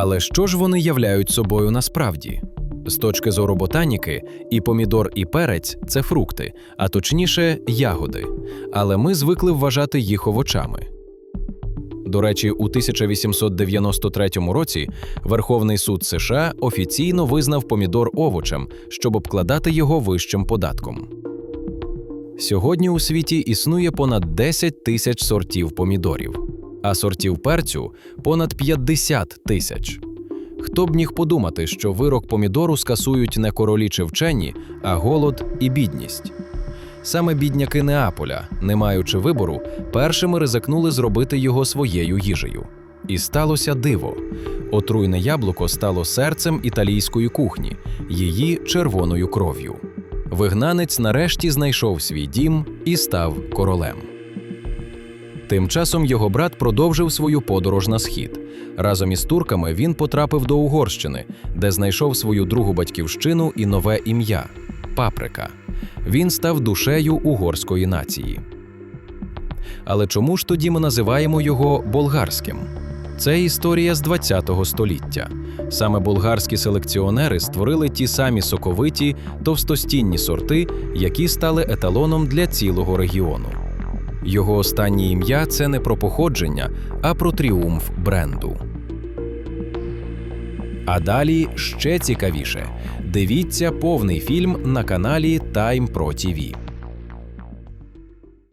Але що ж вони являють собою насправді? З точки зору ботаніки, і помідор, і перець це фрукти, а точніше ягоди. Але ми звикли вважати їх овочами. До речі, у 1893 році Верховний суд США офіційно визнав помідор овочем, щоб обкладати його вищим податком. Сьогодні у світі існує понад 10 тисяч сортів помідорів, а сортів перцю понад 50 тисяч. Хто б міг подумати, що вирок помідору скасують не королі чи вчені, а голод і бідність. Саме бідняки Неаполя, не маючи вибору, першими ризикнули зробити його своєю їжею. І сталося диво. Отруйне яблуко стало серцем італійської кухні, її червоною кров'ю. Вигнанець нарешті знайшов свій дім і став королем. Тим часом його брат продовжив свою подорож на схід. Разом із турками він потрапив до Угорщини, де знайшов свою другу батьківщину і нове ім'я Паприка. Він став душею угорської нації. Але чому ж тоді ми називаємо його болгарським? Це історія з ХХ століття. Саме болгарські селекціонери створили ті самі соковиті, товстостінні сорти, які стали еталоном для цілого регіону. Його останнє ім'я це не про походження, а про тріумф бренду. А далі ще цікавіше. Дивіться повний фільм на каналі Time Pro TV.